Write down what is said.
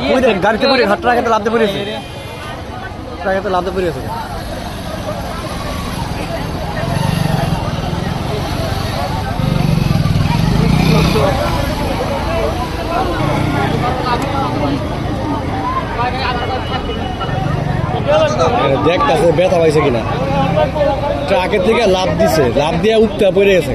পুরি দেখেন গাড়িতে পড়ে হাত ট্রাকে তো লাভতে পড়েছে ট্রাকে তো লাভতে দেখতেছে ব্যথা পাইছে কিনা। ট্রাকের থেকে লাভ দিছে লাভ দিয়ে উঠতে পড়ে গেছে